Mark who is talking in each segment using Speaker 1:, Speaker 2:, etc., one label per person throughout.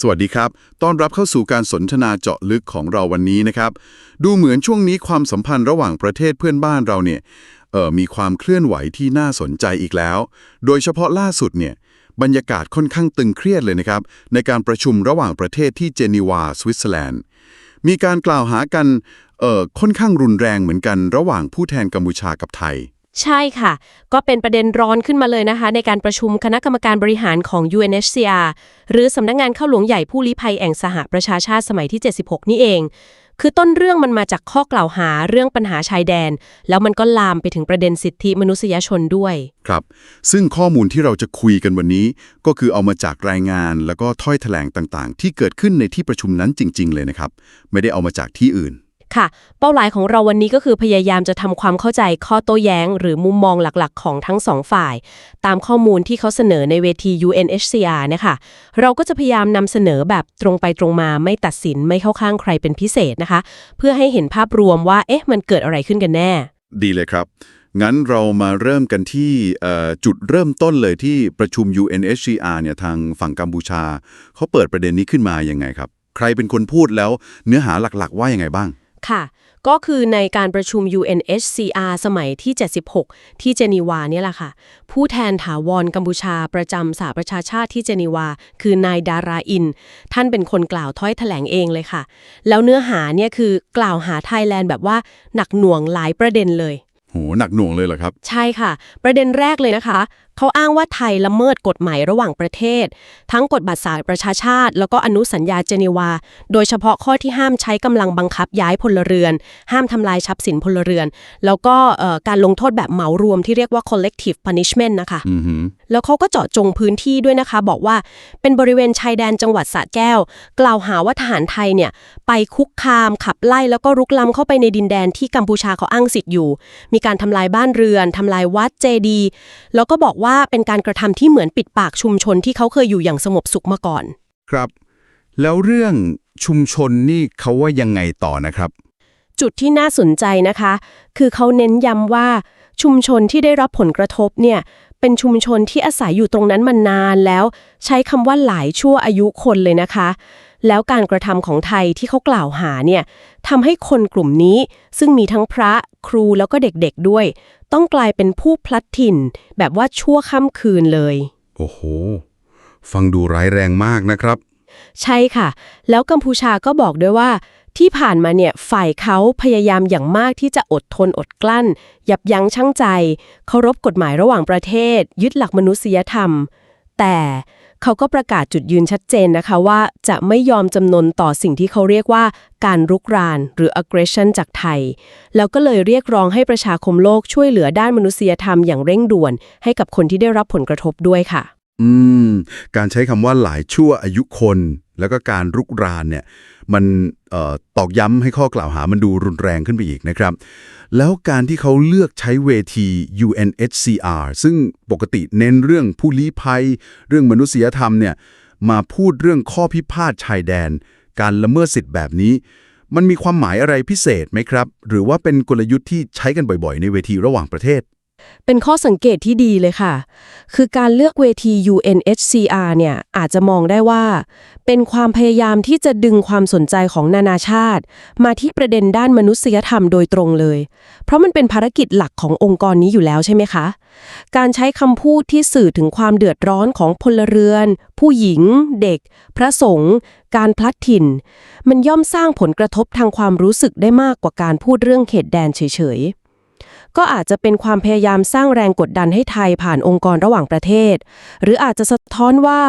Speaker 1: สวัสดีครับ ต้อนรับเข้าสู่การสนทนาเจาะลึกของเราวันนี้นะครับ ดูเหมือนช่วงนี้ความสัมพันธ์ระหว่างประเทศเพื่อนบ้านเราเนี่ยเอ่อมีความเคลื่อนไหวที่น่าสนใจอีกแล้ว โดยเฉพาะล่าสุดเนี่ยบรรยากาศค่อนข้างตึงเครียดเลยนะครับ ในการประชุมระหว่างประเทศที่เจนีวาสวิตเซอร์แลนด์ มีการกล่าวหากันเอ่อค่อนข้างรุนแรงเหมือนกันระหว่างผู้แทนกัมพูชากับไทย
Speaker 2: ใช่ค่ะ ก็เป็นประเด็นร้อนขึ้นมาเลยนะคะ ในการประชุมคณะกรรมการบริหารของ UNHCR หรือสำนักงานข้าหลวงใหญ่ผู้ลี้ภัยแห่งสหประชาชาติสมัยที่ 76 นี่เอง คือต้นเรื่องมันมาจากข้อกล่าวหาเรื่องปัญหาชายแดน แล้วมันก็ลามไปถึงประเด็นสิทธิมนุษยชนด้วย
Speaker 1: ครับ ซึ่งข้อมูลที่เราจะคุยกันวันนี้ ก็คือเอามาจากรายงานแล้วก็ถ้อยแถลงต่างๆ ที่เกิดขึ้นในที่ประชุมนั้นจริง ๆ เลยนะครับ ไม่ได้เอามาจากที่อื่น
Speaker 2: ค่ะ เป้าหมายของเราวันนี้ก็คือพยายามจะทำความเข้าใจข้อโต้แย้ง หรือมุมมองหลักๆ ของทั้งสองฝ่าย ตามข้อมูลที่เขาเสนอในเวที UNHCR นะคะ เราก็จะพยายามนำเสนอแบบตรงไปตรงมาไม่ตัดสินไม่เข้าข้างใครเป็นพิเศษนะคะ เพื่อให้เห็นภาพรวมว่าเอ๊ะมันเกิดอะไรขึ้นกันแน่
Speaker 1: ดีเลยครับ งั้นเรามาเริ่มกันที่จุดเริ่มต้นเลยที่ประชุม UNHCR เนี่ยทางฝั่งกัมพูชาเขาเปิดประเด็นนี้ขึ้นมาอยังไงครับ ใครเป็นคนพูดแล้วเนื้อหาหลักๆ ว่ายังไงบ้าง
Speaker 2: ค่ะ ก็คือในการประชุม UNHCR สมัยที่ 76 ที่เจนีวาเนี่ยแหละค่ะ ผู้แทนถาวรกัมพูชาประจำสหประชาชาติที่เจนีวา คือนายดาราอิน ท่านเป็นคนกล่าวถ้อยแถลงเองเลยค่ะ แล้วเนื้อหาเนี่ยคือกล่าวหาไทยแลนด์แบบว่าหนักหน่วงหลายประเด็นเลย
Speaker 1: โหหนักหน่วงเลยเหรอครับ
Speaker 2: ใช่ค่ะ ประเด็นแรกเลยนะคะ เขาอ้างว่าไทยละเมิดกฎหมายระหว่างประเทศ ทั้งกฎบัตรสาประชาชาติ แล้วก็อนุสัญญาเจนีวา โดยเฉพาะข้อที่ห้ามใช้กำลังบังคับย้ายพลเรือน ห้ามทำลายทรัพย์สินพลเรือน แล้วก็เอ่อการลงโทษแบบเหมารวมที่เรียกว่า collective punishment นะคะ
Speaker 1: อือหือ
Speaker 2: แล้วเขาก็เจาะจงพื้นที่ด้วยนะคะ บอกว่าเป็นบริเวณชายแดนจังหวัดสระแก้ว กล่าวหาว่าทหารไทยเนี่ยไปคุกคามขับไล่แล้วก็รุกล้ำเข้าไปในดินแดนที่กัมพูชาเขาอ้างสิทธิ์อยู่ มีการทำลายบ้านเรือนทำลายวัดเจดีย์แล้วก็บอกว่าเป็นการกระทำที่เหมือนปิดปากชุมชนที่เขาเคยอยู่อย่างสงบสุขมาก่อน
Speaker 1: ครับ แล้วเรื่องชุมชนนี่เขาว่ายังไงต่อนะครับ
Speaker 2: จุดที่น่าสนใจนะคะ คือเขาเน้นย้ำว่าชุมชนที่ได้รับผลกระทบเนี่ยเป็นชุมชนที่อาศัยอยู่ตรงนั้นมานานแล้ว ใช้คำว่าหลายชั่วอายุคนเลยนะคะ แล้วการกระทำของไทยที่เขากล่าวหาเนี่ยทำให้คนกลุ่มนี้ซึ่งมีทั้งพระครูแล้วก็เด็กๆด้วย ต้องกลายเป็นผู้พลัดถิ่น แบบว่าชั่วค่ำคืนเลย
Speaker 1: โอ้โห ฟังดูร้ายแรงมากนะครับ
Speaker 2: ใช่ค่ะ แล้วกัมพูชาก็บอกด้วยว่าที่ผ่านมาเนี่ยฝ่ายเขาพยายามอย่างมากที่จะอดทนอดกลั้น ยับยั้งชั่งใจ เคารพกฎหมายระหว่างประเทศ ยึดหลักมนุษยธรรม แต่ เขาก็ประกาศจุดยืนชัดเจนนะคะว่าจะไม่ยอมจำนนต่อสิ่งที่เขาเรียกว่าการรุกรานหรือ aggression จากไทย แล้วก็เลยเรียกร้องให้ประชาคมโลกช่วยเหลือด้านมนุษยธรรมอย่างเร่งด่วน ให้กับคนที่ได้รับผลกระทบด้วยค่ะ
Speaker 1: อืม การใช้คำว่าหลายชั่วอายุคน แล้วก็การรุกรานเนี่ย มันออตอกย้ำให้ข้อกล่าวหามันดูรุนแรงขึ้นไปอีกนะครับ แล้วการที่เขาเลือกใช้เวที UNHCR ซึ่งปกติเน้นเรื่องผู้ลี้ภัย เรื่องมนุษยธรรมเนี่ย มาพูดเรื่องข้อพิพาทชายแดน การละเมิดสิทธิ์แบบนี้ มันมีความหมายอะไรพิเศษไหมครับ หรือว่าเป็นกลยุทธ์ที่ใช้กันบ่อยๆ ในเวทีระหว่างประเทศ
Speaker 2: เป็นข้อสังเกตที่ดีเลยค่ะ คือการเลือกเวที UNHCR เนี่ยอาจจะมองได้ว่า เป็นความพยายามที่จะดึงความสนใจของนานาชาติ มาที่ประเด็นด้านมนุษยธรรมโดยตรงเลย เพราะมันเป็นภารกิจหลักขององค์กรนี้อยู่แล้วใช่ไหมคะ การใช้คำพูดที่สื่อถึงความเดือดร้อนของพลเรือน ผู้หญิง เด็ก พระสงฆ์การพลัดถิ่น มันย่อมสร้างผลกระทบทางความรู้สึกได้มากกว่าการพูดเรื่องเขตแดนเฉยๆ ก็อาจจะเป็นความพยายามสร้างแรงกดดันให้ไทยผ่านองค์กรระหว่างประเทศ หรืออาจจะสะท้อนว่า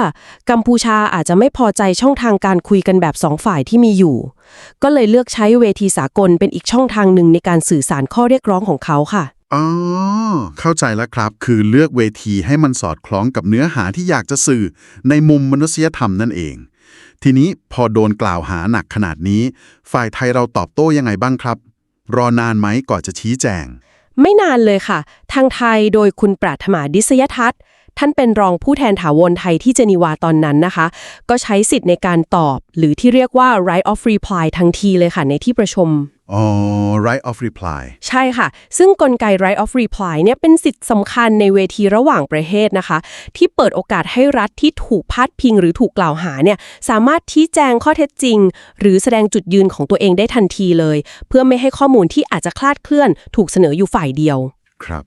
Speaker 2: กัมพูชาอาจจะไม่พอใจช่องทางการคุยกันแบบสองฝ่ายที่มีอยู่ ก็เลยเลือกใช้เวทีสากลเป็นอีกช่องทางหนึ่งในการสื่อสารข้อเรียกร้องของเขาค่ะ
Speaker 1: อ๋อเข้าใจแล้วครับ คือเลือกเวทีให้มันสอดคล้องกับเนื้อหาที่อยากจะสื่อในมุมมนุษยธรรมนั่นเอง ทีนี้พอโดนกล่าวหาหนักขนาดนี้ ฝ่ายไทยเราตอบโต้ยังไงบ้างครับ รอนานไหมก่อนจะชี้แจง
Speaker 2: ไม่นานเลยค่ะ ทางไทยโดยคุณปราถมาดิษยทัศน์ ท่านเป็นรองผู้แทนถาวรไทยที่เจนีวาตอนนั้นนะคะ ก็ใช้สิทธิ์ในการตอบ หรือที่เรียกว่า right of reply ทันทีเลยค่ะในที่ประชุม
Speaker 1: อ๋อ right of reply
Speaker 2: ใช่ค่ะ ซึ่งกลไก right of reply เนี่ยเป็นสิทธิ์สำคัญในเวทีระหว่างประเทศนะคะ ที่เปิดโอกาสให้รัฐที่ถูกพาดพิงหรือถูกกล่าวหาเนี่ยสามารถชี้แจงข้อเท็จจริง หรือแสดงจุดยืนของตัวเองได้ทันทีเลย เพื่อไม่ให้ข้อมูลที่อาจจะคลาดเคลื่อน ถูกเสนออยู่ฝ่ายเดียว
Speaker 1: ครับ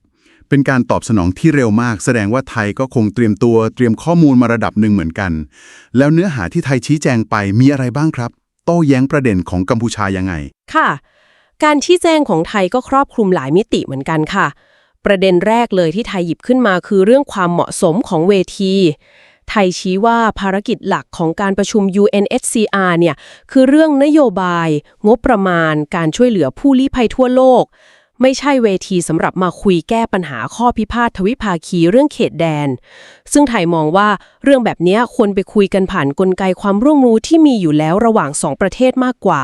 Speaker 1: เป็นการตอบสนองที่เร็วมาก แสดงว่าไทยก็คงเตรียมตัวเตรียมข้อมูลมาระดับหนึ่งเหมือนกัน แล้วเนื้อหาที่ไทยชี้แจงไปมีอะไรบ้างครับ โต้แย้งประเด็นของกัมพูชายังไง
Speaker 2: ค่ะ การชี้แจงของไทยก็ครอบคลุมหลายมิติเหมือนกันค่ะ ประเด็นแรกเลยที่ไทยหยิบขึ้นมาคือเรื่องความเหมาะสมของเวทีไทยชี้ว่าภารกิจหลักของการประชุม UNHCR เนี่ยคือเรื่องนโยบาย งบประมาณ การช่วยเหลือผู้ลี้ภัยทั่วโลก ไม่ใช่เวทีสำหรับมาคุยแก้ปัญหาข้อพิพาททวิภาคีเรื่องเขตแดน ซึ่งไทยมองว่าเรื่องแบบนี้ควรไปคุยกันผ่านกลไกความร่วมมือที่มีอยู่แล้วระหว่างสองประเทศมากกว่า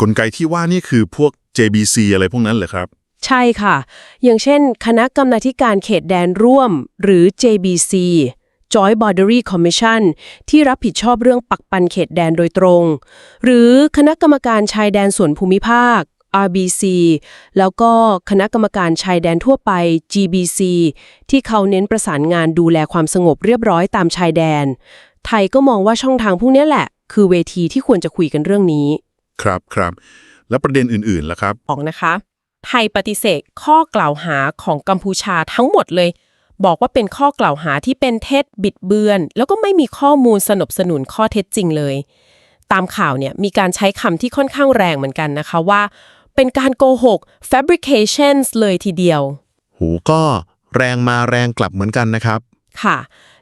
Speaker 3: กลไกที่ว่านี่คือพวก JBC อะไรพวกนั้นเหรอครับ
Speaker 2: ใช่ค่ะ อย่างเช่น คณะกรรมาธิการเขตแดนร่วม หรือ JBC Joint Boundary Commission ที่รับผิดชอบเรื่องปักปันเขตแดนโดยตรง หรือคณะกรรมการชายแดนส่วนภูมิภาค RBC แล้วก็คณะกรรมการชายแดนทั่วไป GBC ที่เขาเน้นประสานงานดูแลความสงบเรียบร้อยตามชายแดน ไทยก็มองว่าช่องทางพวกนี้แหละ คือเวทีที่ควรจะคุยกันเรื่องนี้
Speaker 3: ครับครับ แล้วประเด็นอื่นๆล่ะครับ
Speaker 2: ออกนะคะ ไทยปฏิเสธข้อกล่าวหาของกัมพูชาทั้งหมดเลย บอกว่าเป็นข้อกล่าวหาที่เป็นเท็จบิดเบือน แล้วก็ไม่มีข้อมูลสนับสนุนข้อเท็จจริงเลย ตามข่าวเนี่ยมีการใช้คำที่ค่อนข้างแรงเหมือนกันนะคะว่า เป็นการโกหก fabrications เลยทีเดียว
Speaker 3: หูก็แรงมาแรงกลับเหมือนกันนะครับ
Speaker 2: ค่ะ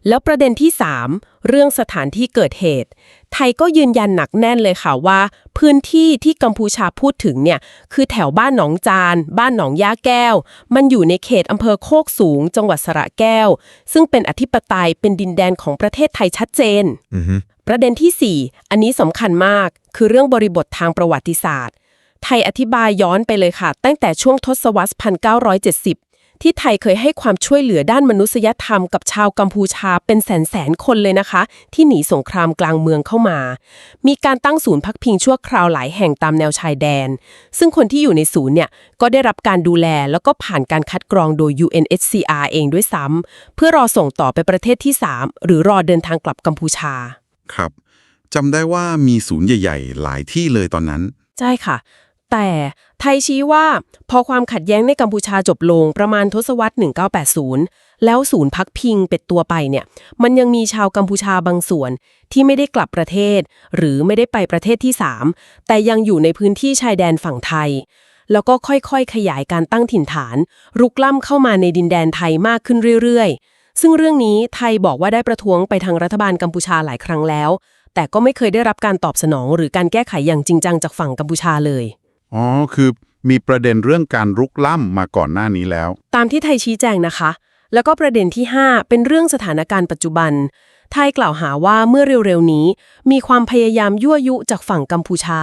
Speaker 2: แล้วประเด็นที่ 3 เรื่องสถานที่เกิดเหตุ ไทยก็ยืนยันหนักแน่นเลยค่ะว่า พื้นที่ที่กัมพูชาพูดถึงเนี่ยคือแถวบ้านหนองจาน บ้านหนองย่าแก้ว มันอยู่ในเขตอำเภอโคกสูง จังหวัดสระแก้ว ซึ่งเป็นอธิปไตยเป็นดินแดนของประเทศไทยชัดเจน
Speaker 3: อือฮึ
Speaker 2: ประเด็นทีสี่ 4 อันนี้สำคัญมาก คือเรื่องบริบททางประวัติศาสตร์ ไทยอธิบายย้อนไปเลยค่ะ ตั้งแต่ช่วงทศวรรษ 1970 ที่ไทยเคยให้ความช่วยเหลือด้านมนุษยธรรมกับชาวกัมพูชาเป็นแสนแสนๆคนเลยนะคะ ที่หนีสงครามกลางเมืองเข้ามา มีการตั้งศูนย์พักพิงชั่วคราวหลายแห่งตามแนวชายแดน ซึ่งคนที่อยู่ในศูนย์เนี่ยก็ได้รับการดูแลแล้วก็ผ่านการคัดกรองโดย UNHCR เองด้วยซ้ำเพื่อรอส่งต่อไปประเทศที่ 3 หรือรอเดินทางกลับกัมพูชา
Speaker 1: ครับจำได้ว่ามีศูนย์ใหญ่ ๆ หลายที่เลยตอนนั้น
Speaker 2: ใช่ค่ะ แต่ไทยชี้ว่าพอความขัดแย้งในกัมพูชาจบลงประมาณทศวรรษ 1980 แล้วศูนย์พักพิงเป็ดตัวไปเนี่ย มันยังมีชาวกัมพูชาบางส่วนที่ไม่ได้กลับประเทศ หรือไม่ได้ไปประเทศที่ 3 แต่ยังอยู่ในพื้นที่ชายแดนฝั่งไทย แล้วก็ค่อยๆ ขยายการตั้งถิ่นฐาน รุกล้ำเข้ามาในดินแดนไทยมากขึ้นเรื่อยๆ ซึ่งเรื่องนี้ไทยบอกว่าได้ประท้วงไปทางรัฐบาลกัมพูชาหลายครั้งแล้ว แต่ก็ไม่เคยได้รับการตอบสนอง หรือการแก้ไขอย่างจริงจังจากฝั่งกัมพูชาเลย
Speaker 1: อ๋อ คือมีประเด็นเรื่องการรุกล้ำมาก่อนหน้านี้แล้ว
Speaker 2: ตามที่ไทยชี้แจงนะคะ แล้วก็ประเด็นที่ 5 เป็นเรื่องสถานการณ์ปัจจุบัน ไทยกล่าวหาว่าเมื่อเร็วๆนี้ มีความพยายามยั่วยุจากฝั่งกัมพูชา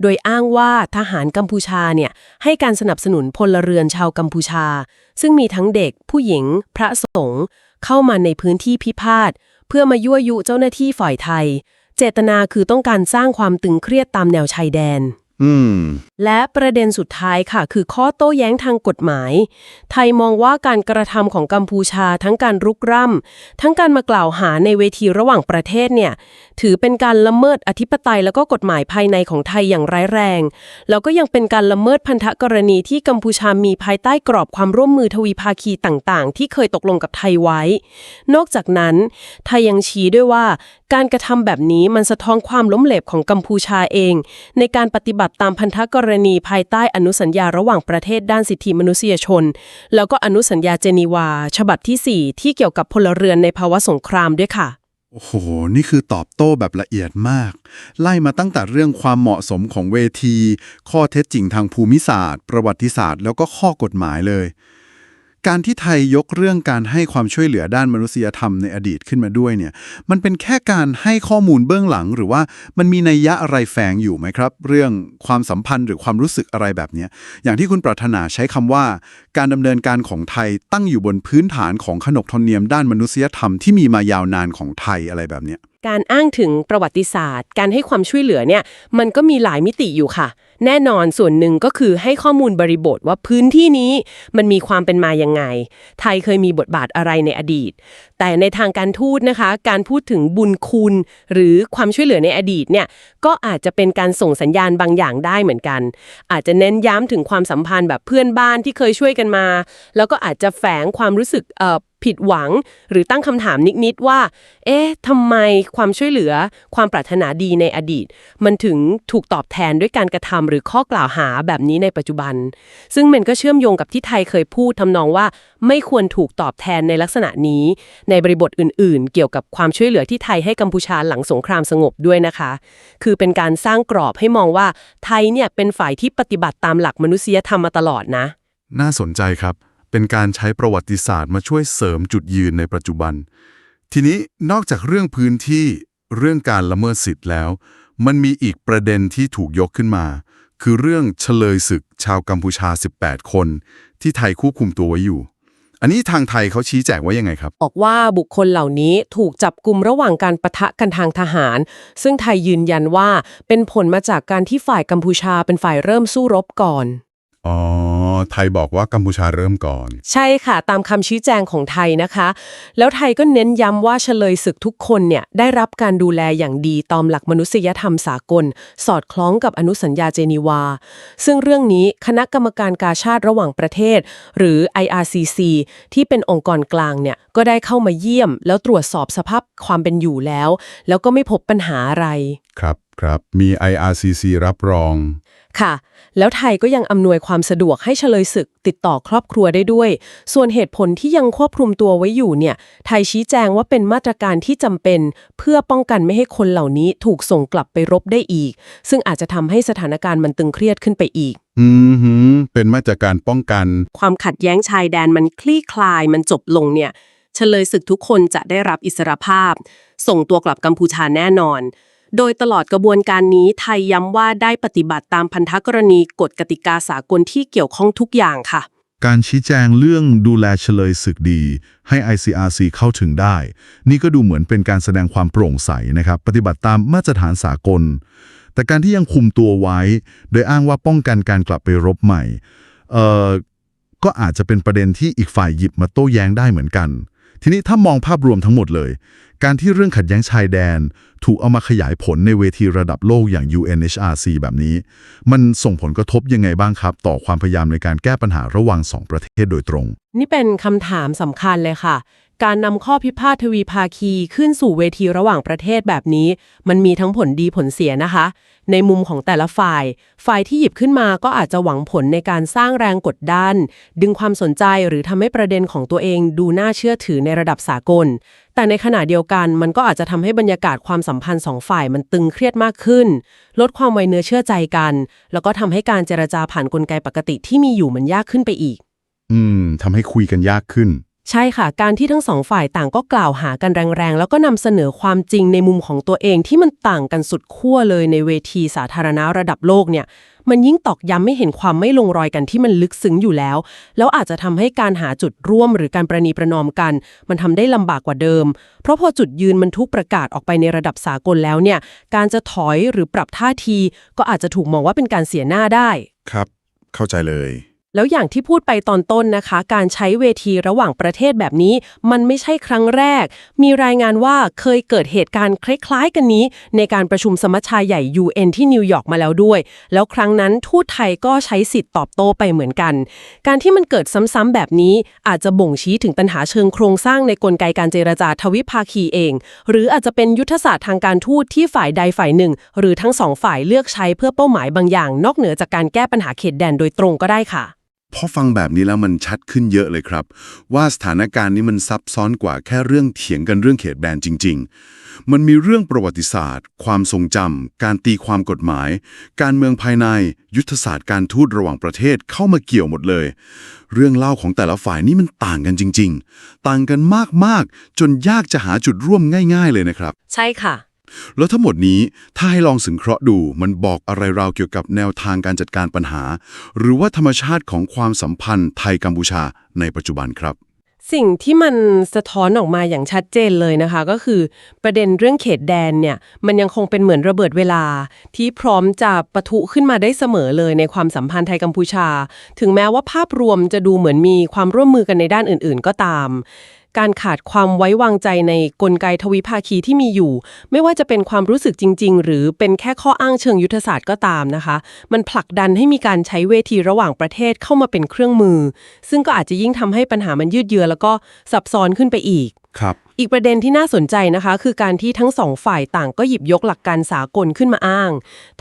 Speaker 2: โดยอ้างว่าทหารกัมพูชาเนี่ยให้การสนับสนุนพลเรือนชาวกัมพูชา ซึ่งมีทั้งเด็กผู้หญิง พระสงฆ์เข้ามาในพื้นที่พิพาทเพื่อมายั่วยุเจ้าหน้าที่ฝ่ายไทย เจตนาคือต้องการสร้างความตึงเครียดตามแนวชายแดน
Speaker 1: อืม
Speaker 2: และประเด็นสุดท้ายค่ะ คือข้อโต้แย้งทางกฎหมาย ไทยมองว่าการกระทำของกัมพูชาทั้งการรุกร่ำทั้งการมากล่าวหาในเวทีระหว่างประเทศเนี่ย ถือเป็นการละเมิดอธิปไตยแล้วก็กฎหมายภายในของไทยอย่างร้ายแรง แล้วก็ยังเป็นการละเมิดพันธกรณีที่กัมพูชามีภายใต้กรอบความร่วมมือทวีภาคีต่างๆ ที่เคยตกลงกับไทยไว้ นอกจากนั้น ไทยยังชี้ด้วยว่าการกระทำแบบนี้มันสะท้อนความล้มเหลวของกัมพูชาเอง ในการปฏิบัติตามพันธกรณีภายใต้อนุสัญญาระหว่างประเทศด้านสิทธิมนุษยชน แล้วก็อนุสัญญาเจนีวา ฉบับที่ 4 ที่เกี่ยวกับพลเรือนในภาวะสงครามด้วยค่ะ
Speaker 1: โอ้โห นี่คือตอบโต้แบบละเอียดมาก ไล่มาตั้งแต่เรื่องความเหมาะสมของเวที ข้อเท็จจริงทางภูมิศาสตร์ ประวัติศาสตร์ แล้วก็ข้อกฎหมายเลย การที่ไทยยกเรื่องการให้ความช่วยเหลือด้านมนุษยธรรมในอดีตขึ้นมาด้วยเนี่ย มันเป็นแค่การให้ข้อมูลเบื้องหลัง หรือว่ามันมีนัยยะอะไรแฝงอยู่ไหมครับ เรื่องความสัมพันธ์หรือความรู้สึกอะไรแบบนี้อย่างที่คุณปรารถนาใช้คำว่า การดำเนินการของไทยตั้งอยู่บนพื้นฐานของขนบธรรมเนียมด้านมนุษยธรรมที่มีมายาวนานของไทยอะไรแบบนี้
Speaker 2: การอ้างถึงประวัติศาสตร์ การให้ความช่วยเหลือเนี่ย มันก็มีหลายมิติอยู่ค่ะแน่นอนส่วนหนึ่งก็คือให้ข้อมูลบริบทว่าพื้นที่นี้มันมีความเป็นมายังไง ไทยเคยมีบทบาทอะไรในอดีต แต่ในทางการทูตนะคะ การพูดถึงบุญคุณ หรือความช่วยเหลือในอดีตเนี่ยก็อาจจะเป็นการส่งสัญญาณบางอย่างได้เหมือนกัน อาจจะเน้นย้ำถึงความสัมพันธ์แบบเพื่อนบ้านที่เคยช่วยกันมา แล้วก็อาจจะแฝงความรู้สึกเอ่อผิดหวังหรือตั้งคำถามนิด ๆ ว่า เอ๊ะทำไมความช่วยเหลือ ความปรารถนาดีในอดีต มันถึงถูกตอบแทนด้วยการกระทำหรือข้อกล่าวหาแบบนี้ในปัจจุบัน ซึ่งมันก็เชื่อมโยงกับที่ไทยเคยพูดทำนองว่าไม่ควรถูกตอบแทนในลักษณะนี้ ในบริบทอื่น ๆ เกี่ยวกับความช่วยเหลือที่ไทยให้กัมพูชาหลังสงครามสงบด้วยนะคะ คือเป็นการสร้างกรอบให้มองว่าไทยเนี่ยเป็นฝ่ายที่ปฏิบัติตามหลักมนุษยธรรมมาตลอดนะ
Speaker 3: น่าสนใจครับ เป็นการใช้ประวัติศาสตร์มาช่วยเสริมจุดยืนในปัจจุบัน ทีนี้นอกจากเรื่องพื้นที่เรื่องการละเมิดสิทธิ์แล้ว มันมีอีกประเด็นที่ถูกยกขึ้นมา คือเรื่องเฉลยศึกชาวกัมพูชา 18 คน ที่ไทยควบคุมตัวไว้อยู่ อันนี้ทางไทยเขาชี้แจงว่ายังไงครับ
Speaker 2: บอกว่าบุคคลเหล่านี้ถูกจับกลุ่มระหว่างการปะทะกันทางทหาร ซึ่งไทยยืนยันว่าเป็นผลมาจากการที่ฝ่ายกัมพูชาเป็นฝ่ายเริ่มสู้รบก่อน
Speaker 3: อ๋อ ไทยบอกว่ากัมพูชาเริ่มก่อน
Speaker 2: ใช่ค่ะ ตามคำชี้แจงของไทยนะคะ แล้วไทยก็เน้นย้ำว่าเฉลยศึกทุกคนเนี่ยได้รับการดูแลอย่างดีตามหลักมนุษยธรรมสากล สอดคล้องกับอนุสัญญาเจนีวา ซึ่งเรื่องนี้คณะกรรมการกาชาติระหว่างประเทศ หรือ IRCC ที่เป็นองค์กรกลางเนี่ยก็ได้เข้ามาเยี่ยม แล้วตรวจสอบสภาพความเป็นอยู่แล้ว แล้วก็ไม่พบปัญหาอะไร
Speaker 3: ครับครับมี IRCC รับรอง
Speaker 2: ค่ะ แล้วไทยก็ยังอำนวยความสะดวกให้เฉลยศึกติดต่อครอบครัวได้ด้วย ส่วนเหตุผลที่ยังควบคุมตัวไว้อยู่เนี่ย ไทยชี้แจงว่าเป็นมาตรการที่จำเป็น เพื่อป้องกันไม่ให้คนเหล่านี้ถูกส่งกลับไปรบได้อีก ซึ่งอาจจะทำให้สถานการณ์มันตึงเครียดขึ้นไปอีก
Speaker 3: อืมหือเป็นมาตรการป้องกัน
Speaker 2: ความขัดแย้งชายแดนมันคลี่คลายมันจบลงเนี่ย เฉลยศึกทุกคนจะได้รับอิสรภาพ ส่งตัวกลับกัมพูชาแน่นอน โดยตลอดกระบวนการนี้ไทยย้ำว่าได้ปฏิบัติตามพันธกรณีกฎกติกาสากลที่เกี่ยวข้องทุกอย่างค่ะ
Speaker 3: การชี้แจงเรื่องดูแลเฉลยศึกดี ให้ ICRC เข้าถึงได้ นี่ก็ดูเหมือนเป็นการแสดงความโปร่งใสนะครับ ปฏิบัติตามมาตรฐานสากล แต่การที่ยังคุมตัวไว้ โดยอ้างว่าป้องกันการกลับไปรบใหม่เอ่อก็อาจจะเป็นประเด็นที่อีกฝ่ายหยิบมาโต้แย้งได้เหมือนกัน ทีนี้ถ้ามองภาพรวมทั้งหมดเลย การที่เรื่องขัดแย้งชายแดน ถูกเอามาขยายผลในเวทีระดับโลกอย่าง UNHRC แบบนี้ มันส่งผลกระทบยังไงบ้างครับ ต่อความพยายามในการแก้ปัญหาระหว่างสองประเทศโดยตรง
Speaker 2: นี่เป็นคำถามสำคัญเลยค่ะ การนำข้อพิพาททวีภาคีขึ้นสู่เวทีระหว่างประเทศแบบนี้ มันมีทั้งผลดีผลเสียนะคะ ในมุมของแต่ละฝ่าย ฝ่ายที่หยิบขึ้นมาก็อาจจะหวังผลในการสร้างแรงกดดัน ดึงความสนใจหรือทำให้ประเด็นของตัวเองดูน่าเชื่อถือในระดับสากล แต่ในขณะเดียวกันมันก็อาจจะทำให้บรรยากาศความสัมพันธ์สองฝ่ายมันตึงเครียดมากขึ้น ลดความไวเนื้อเชื่อใจกัน แล้วก็ทำให้การเจรจาผ่านกลไกปกติที่มีอยู่มันยากขึ้นไปอีก
Speaker 3: อืมทำให้คุยกันยากขึ้น
Speaker 2: ใช่ค่ะ การที่ทั้งสองฝ่ายต่างก็กล่าวหากันแรงๆ แล้วก็นำเสนอความจริงในมุมของตัวเองที่มันต่างกันสุดขั้วเลยในเวทีสาธารณะระดับโลกเนี่ย มันยิ่งตอกย้ำไม่เห็นความไม่ลงรอยกันที่มันลึกซึ้งอยู่แล้ว แล้วอาจจะทำให้การหาจุดร่วมหรือการประนีประนอมกัน มันทำได้ลำบากกว่าเดิม เพราะพอจุดยืนมันทุกประกาศออกไปในระดับสากลแล้วเนี่ย การจะถอยหรือปรับท่าที ก็อาจจะถูกมองว่าเป็นการเสียหน้าได้
Speaker 3: ครับ เข้าใจเลย
Speaker 2: แล้วอย่างที่พูดไปตอนต้นนะคะ การใช้เวทีระหว่างประเทศแบบนี้ มันไม่ใช่ครั้งแรก มีรายงานว่าเคยเกิดเหตุการณ์คล้ายๆ กันนี้ ในการประชุมสมัชชาใหญ่ UN ที่นิวยอร์กมาแล้วด้วย แล้วครั้งนั้นทูตไทยก็ใช้สิทธิ์ตอบโต้ไปเหมือนกัน การที่มันเกิดซ้ำๆแบบนี้ อาจจะบ่งชี้ถึงปัญหาเชิงโครงสร้างในกลไกการเจรจาทวิภาคีเอง หรืออาจจะเป็นยุทธศาสตร์ทางการทูตที่ฝ่ายใดฝ่ายหนึ่ง หรือทั้งสองฝ่ายเลือกใช้เพื่อเป้าหมายบางอย่าง นอกเหนือจากการแก้ปัญหาเขตแดนโดยตรงก็ได้ค่ะ
Speaker 1: พอฟังแบบนี้แล้วมันชัดขึ้นเยอะเลยครับ ว่าสถานการณ์นี้มันซับซ้อนกว่าแค่เรื่องเถียงกันเรื่องเขตแดนจริง ๆ มันมีเรื่องประวัติศาสตร์ ความทรงจำการตีความกฎหมาย การเมืองภายใน ยุทธศาสตร์การทูตระหว่างประเทศเข้ามาเกี่ยวหมดเลย เรื่องเล่าของแต่ละฝ่ายนี่มันต่างกันจริง ๆ ต่างกันมากๆ จนยากจะหาจุดร่วมง่าย ๆ เลยนะครับ
Speaker 2: ใช่ค่ะ
Speaker 1: แล้วทั้งหมดนี้ถ้าให้ลองสึงเคราะห์ดูมันบอกอะไรเราเกี่ยวกับแนวทางการจัดการปัญหา หรือว่าธรรมชาติของความสัมพันธ์ไทยกัมพูชาในปัจจุบันครับ
Speaker 2: สิ่งที่มันสะท้อนออกมาอย่างชัดเจนเลยนะคะ ก็คือประเด็นเรื่องเขตแดนเนี่ยมันยังคงเป็นเหมือนระเบิดเวลา ที่พร้อมจะปะทุขึ้นมาได้เสมอเลยในความสัมพันธ์ไทยกัมพูชา ถึงแม้ว่าภาพรวมจะดูเหมือนมีความร่วมมือกันในด้านอื่น ๆ ก็ตาม การขาดความไว้วางใจในกลไกทวิภาคีที่มีอยู่ ไม่ว่าจะเป็นความรู้สึกจริง ๆ หรือเป็นแค่ข้ออ้างเชิงยุทธศาสตร์ก็ตามนะคะ มันผลักดันให้มีการใช้เวทีระหว่างประเทศเข้ามาเป็นเครื่องมือ ซึ่งก็อาจจะยิ่งทำให้ปัญหามันยืดเยื้อแล้วก็ซับซ้อนขึ้นไปอีก
Speaker 1: ครับ
Speaker 2: อีกประเด็นที่น่าสนใจนะคะ คือการที่ทั้งสองฝ่ายต่างก็หยิบยกหลักการสากลขึ้นมาอ้าง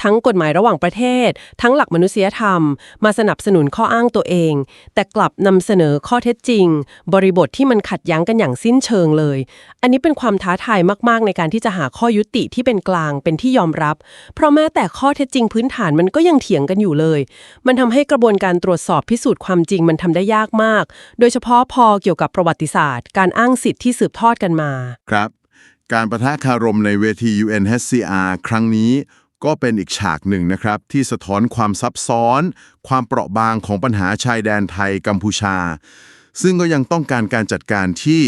Speaker 2: ทั้งกฎหมายระหว่างประเทศ ทั้งหลักมนุษยธรรม มาสนับสนุนข้ออ้างตัวเอง แต่กลับนำเสนอข้อเท็จจริง บริบทที่มันขัดแย้งกันอย่างสิ้นเชิงเลย อันนี้เป็นความท้าทายมาก ๆ ในการที่จะหาข้อยุติที่เป็นกลางเป็นที่ยอมรับ เพราะแม้แต่ข้อเท็จจริงพื้นฐานมันก็ยังเถียงกันอยู่เลย มันทำให้กระบวนการตรวจสอบพิสูจน์ความจริงมันทำได้ยากมาก โดยเฉพาะพอเกี่ยวกับประวัติศาสตร์ การอ้างสิทธิ์ที่สืบทอดกันมา
Speaker 4: ครับ การประทะคารมในเวที UNHCR ครั้งนี้ก็เป็นอีกฉากหนึ่งนะครับ ที่สะท้อนความซับซ้อน ความเปราะบางของปัญหาชายแดนไทยกัมพูชา ซึ่งก็ยังต้องการการจัดการที่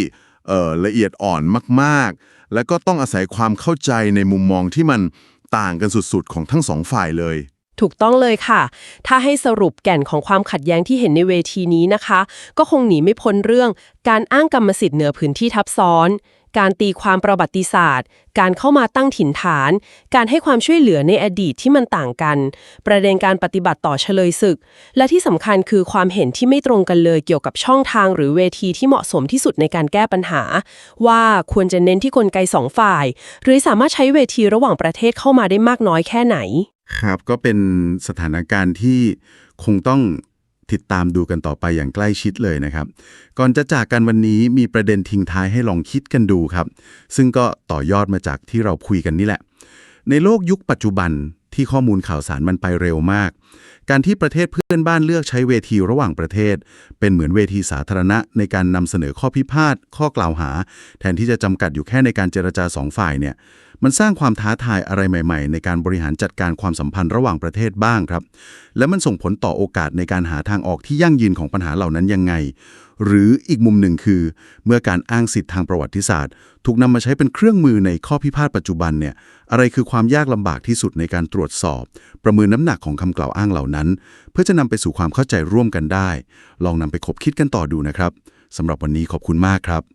Speaker 4: ออละเอียดอ่อนมากๆ และก็ต้องอาศัยความเข้าใจในมุมมองที่มันต่างกันสุดๆ ของทั้งสองฝ่ายเลย
Speaker 2: ถูกต้องเลยค่ะ ถ้าให้สรุปแก่นของความขัดแย้งที่เห็นในเวทีนี้นะคะ ก็คงหนีไม่พ้นเรื่อง การอ้างกรรมสิทธิ์เหนือพื้นที่ทับซ้อน การตีความประวัติศาสตร์ การเข้ามาตั้งถิ่นฐาน การให้ความช่วยเหลือในอดีตที่มันต่างกัน ประเด็นการปฏิบัติต่อเฉลยศึก และที่สำคัญคือความเห็นที่ไม่ตรงกันเลยเกี่ยวกับช่องทางหรือเวทีที่เหมาะสมที่สุดในการแก้ปัญหา ว่าควรจะเน้นที่กลไกสองฝ่าย หรือสามารถใช้เวทีระหว่างประเทศเข้ามาได้มากน้อยแค่ไหน
Speaker 1: ครับก็เป็นสถานการณ์ที่คงต้องติดตามดูกันต่อไปอย่างใกล้ชิดเลยนะครับ ก่อนจะจากกันวันนี้มีประเด็นทิ้งท้ายให้ลองคิดกันดูครับ ซึ่งก็ต่อยอดมาจากที่เราคุยกันนี่แหละ ในโลกยุคปัจจุบันที่ข้อมูลข่าวสารมันไปเร็วมาก การที่ประเทศเพื่อนบ้านเลือกใช้เวทีระหว่างประเทศ เป็นเหมือนเวทีสาธารณะในการนำเสนอข้อพิพาทข้อกล่าวหา แทนที่จะจำกัดอยู่แค่ในการเจรจาสองฝ่ายเนี่ย มันสร้างความท้าทายอะไรใหม่ ๆ ในการบริหารจัดการความสัมพันธ์ระหว่างประเทศบ้างครับ และมันส่งผลต่อโอกาสในการหาทางออกที่ยั่งยืนของปัญหาเหล่านั้นยังไง หรืออีกมุมหนึ่งคือ เมื่อการอ้างสิทธิ์ทางประวัติศาสตร์ ถูกนำมาใช้เป็นเครื่องมือในข้อพิพาทปัจจุบันเนี่ยอะไรคือความยากลำบากที่สุดในการตรวจสอบ ประเมินน้ำหนักของคำกล่าวอ้างเหล่านั้น เพื่อจะนำไปสู่ความเข้าใจร่วมกันได้ ลองนำไปคบคิดกันต่อดูนะครับสำหรับวันนี้ขอบคุณมากครับ